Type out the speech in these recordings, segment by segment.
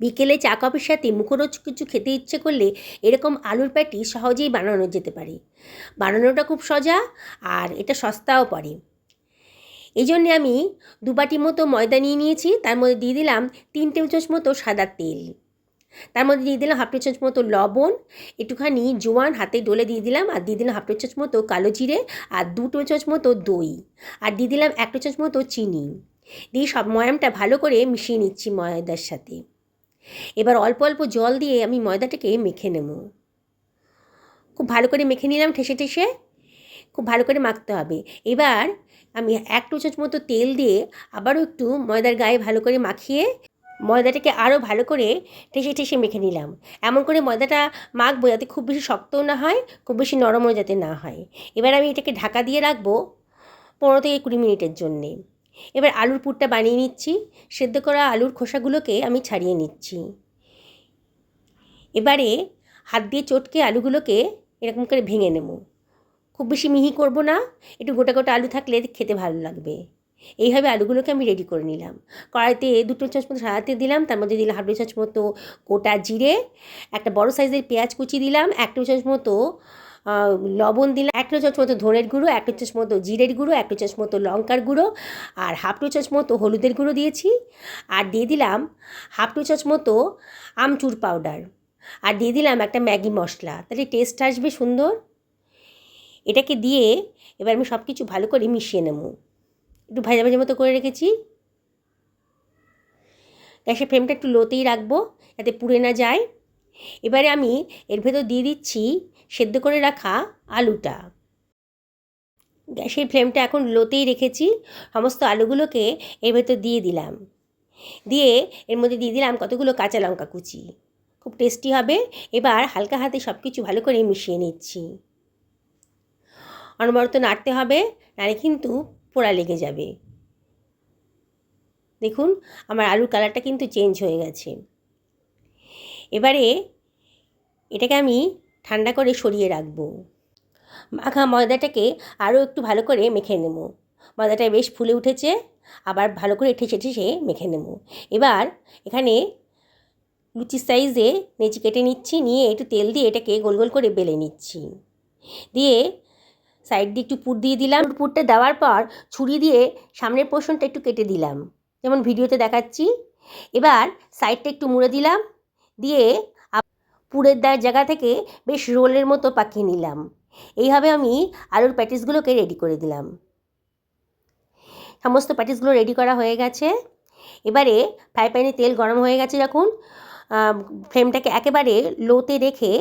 বিকেলে চা, কফির সাথে মুখরোচ কিছু খেতে ইচ্ছে করলে এরকম আলুর প্যাটি সহজেই বানানো যেতে পারে। বানানোটা খুব সোজা আর এটা সস্তাও পড়ে। এই জন্যে আমি দু বাটি মতো ময়দা নিয়ে নিয়েছি, তার মধ্যে দিয়ে দিলাম তিন টেবিল চামচ মতো সাদা তেল। তার মধ্যে দিয়ে দিলাম হাফ টেবিল চামচ মতো লবণ, একটুখানি জোয়ান হাতে ডলে দিয়ে দিলাম আর দিয়ে দিলাম হাফ টেবিল চামচ মতো কালো জিরে আর দু টেবিল চামচ মতো দই আর দিয়ে দিলাম এক টেবিল চামচ মতো চিনি। দিয়ে সব ময়ামটা ভালো করে মিশিয়ে নিচ্ছি ময়দার সাথে। এবার অল্প অল্প জল দিয়ে আমি ময়দাটাকে মেখে নেব। খুব ভালো করে মেখে নিলাম ঠেসে ঠেসে। খুব ভালো করে মাখতে হবে। এবার আমি এক চামচ মতো তেল দিয়ে আবারও একটু ময়দার গায়ে ভালো করে মাখিয়ে ময়দাটাকে আরও ভালো করে ঠেসে ঠেসে মেখে নিলাম। এমন করে ময়দাটা মাখবো যাতে খুব বেশি শক্তও না হয়, খুব বেশি নরমও যাতে না হয়। এবার আমি এটাকে ঢাকা দিয়ে রাখব পনেরো থেকে কুড়ি মিনিটের জন্যে। এবার আলুর পুরটা বানিয়ে নিচ্ছি। সেদ্ধ করা আলুর খোসাগুলোকে আমি ছাড়িয়ে নিচ্ছি। এবারে হাত দিয়ে চটকে আলুগুলোকে এরকম করে ভেঙে নেব। খুব বেশি মিহি করব না, একটু গোটা গোটা আলু থাকলে খেতে ভালো লাগবে। এইভাবে আলুগুলোকে আমি রেডি করে নিলাম। কড়াইতে দুটো চামচ মতো সারাতে দিলাম, তার মধ্যে দিলাম হাফ চামচ মতো গোটা জিরে, একটা বড় সাইজের পেঁয়াজ কুচি দিলাম এক চামচ মতো লবণ দিলাম। এক চামচ মতো ধনের গুঁড়ো, এক চামচ মতো জিরের গুঁড়ো, এক চামচ মতো লঙ্কার গুঁড়ো আর হাফ টু চামচ মতো হলুদের গুঁড়ো দিয়েছি। আর দিয়ে দিলাম হাফ টু চামচ মতো আমচুর পাউডার আর দিয়ে দিলাম একটা ম্যাগি মশলা। তাহলে টেস্ট আসবে সুন্দর। এটাকে দিয়ে এবার আমি সব কিছু ভালো করে মিশিয়ে নেব। একটু ভাজা ভাজা মতো করে রেখেছি। গ্যাসের ফ্লেমটা একটু লোতেই রাখব যাতে পুড়ে না যায়। এবারে আমি এর ভেতর দিয়ে দিচ্ছি সেদ্ধ করে রাখা আলুটা। গ্যাসের ফ্লেমটা এখন লোতেই রেখেছি, সমস্ত আলুগুলোকে এর ভেতর দিয়ে দিলাম। দিয়ে এর মধ্যে দিয়ে দিলাম কতগুলো কাঁচা লঙ্কা কুচি। খুব টেস্টি হবে। এবার হালকা হাতে সব কিছু ভালো করে মিশিয়ে নিচ্ছি। অনবরত নাড়তে হবে, নাড়ে কিন্তু পোড়া লেগে যাবে। দেখুন, আমার আলুর কালারটা কিন্তু চেঞ্জ হয়ে গেছে। এবারে এটাকে আমি ঠান্ডা করে সরিয়ে রাখব। মাখা ময়দাটাকে আরও একটু ভালো করে মেখে নেব। ময়দাটা বেশ ফুলে উঠেছে, আবার ভালো করে ঠেসে ঠেসে মেখে নেব। এবার এখানে লুচি সাইজে নেচি কেটে নিচ্ছি, নিয়ে একটু তেল দিয়ে এটাকে গোল গোল করে বেলে নিচ্ছি। দিয়ে সাইড দিয়ে একটু পুর দিয়ে দিলাম। পুরটা দেওয়ার পর ছুরি দিয়ে সামনের পোর্শনটা একটু কেটে দিলাম। যেমন ভিডিওতে দেখাচ্ছি। এবার সাইডটা একটু মুড়ে দিলাম। দিয়ে পুরের দায়ের জায়গা থেকে বেশ রোলের মতো পাকিয়ে নিলাম। এইভাবে আমি আলুর প্যাটিসগুলোকে রেডি করে দিলাম। সমস্ত প্যাটিসগুলো রেডি করা হয়ে গেছে। এবারে ফ্রাই প্যানে তেল গরম হয়ে গেছে যখন ফ্লেমটাকে একেবারে লোতে রেখে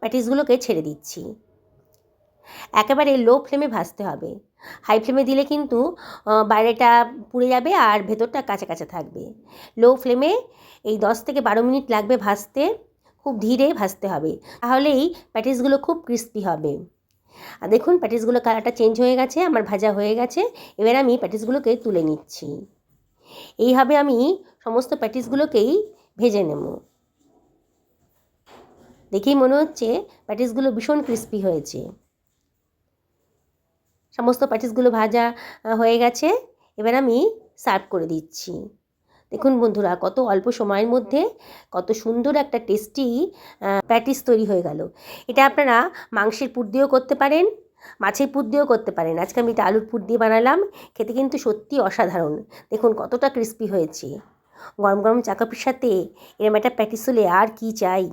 প্যাটিসগুলোকে ছেড়ে দিচ্ছি। একেবারে লো ফ্লেমে ভাজতে হবে। হাই ফ্লেমে দিলে কিন্তু বাইরেটা পুড়ে যাবে আর ভেতরটা কাঁচা কাঁচা থাকবে। লো ফ্লেমে এই দশ থেকে বারো মিনিট লাগবে ভাজতে খুব ধীরে ভাজতে হবে। তাহলেই প্যাটিসগুলো খুব ক্রিস্পি হবে। আর দেখুন প্যাটিসগুলো কালারটা চেঞ্জ হয়ে গেছে, আমার ভাজা হয়ে গেছে। এবার আমি প্যাটিসগুলোকে তুলে নিচ্ছি। এইভাবে আমি সমস্ত প্যাটিসগুলোকেই ভেজে নেব। দেখেই মনে হচ্ছে প্যাটিসগুলো ভীষণ ক্রিস্পি হয়েছে। সমস্ত প্যাটিসগুলো ভাজা হয়ে গেছে। এবার আমি সার্ভ করে দিচ্ছি। দেখুন বন্ধুরা, কত অল্প সময়ের মধ্যে কত সুন্দর একটা টেস্টি প্যাটিস তৈরি হয়ে গেল। এটা আপনারা মাংসের পুর দিয়েও করতে পারেন, মাছের পুর দিয়েও করতে পারেন। আজকে আমি এটা আলুর পুর দিয়ে বানালাম, খেতে কিন্তু সত্যি অসাধারণ। দেখুন কতটা ক্রিস্পি হয়েছে। গরম গরম চাকাপির সাথে এরম একটা প্যাটিস হলে আর কি চাই?